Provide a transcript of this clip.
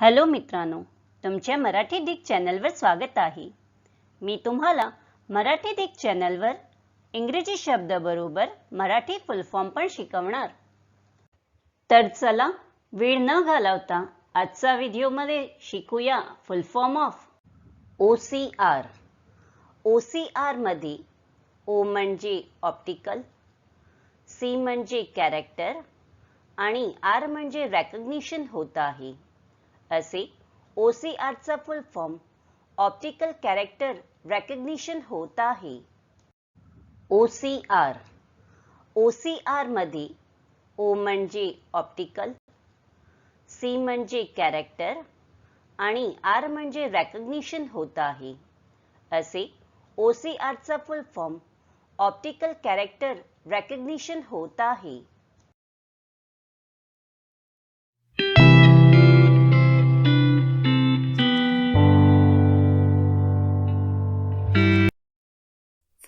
Hello मित्रांनो तुमच्या Marathi Dick चॅनलवर स्वागत आहे. मी तुम्हाला मराठी डिक चॅनलवर इंग्रजी शब्दाबरोबर मराठी फुल फॉर्म पण शिकवणार. तर चला वेळ न घालवता आजचा व्हिडिओमध्ये शिकूया full form of O C R O C आरमध्ये ओ म्हणजे ऑप्टिकल सी म्हणजे कॅरेक्टर आणि आर म्हणजे रेकग्निशन होत आहे. असे O C आरचा full form optical character recognition होत आहे. O C R O C आरमध्ये ओ म्हणजे ऑप्टिकल सी म्हणजे कॅरेक्टर आणि आर म्हणजे रेकग्निशन होत आहे. असे O C आरचा full form optical character recognition होत आहे.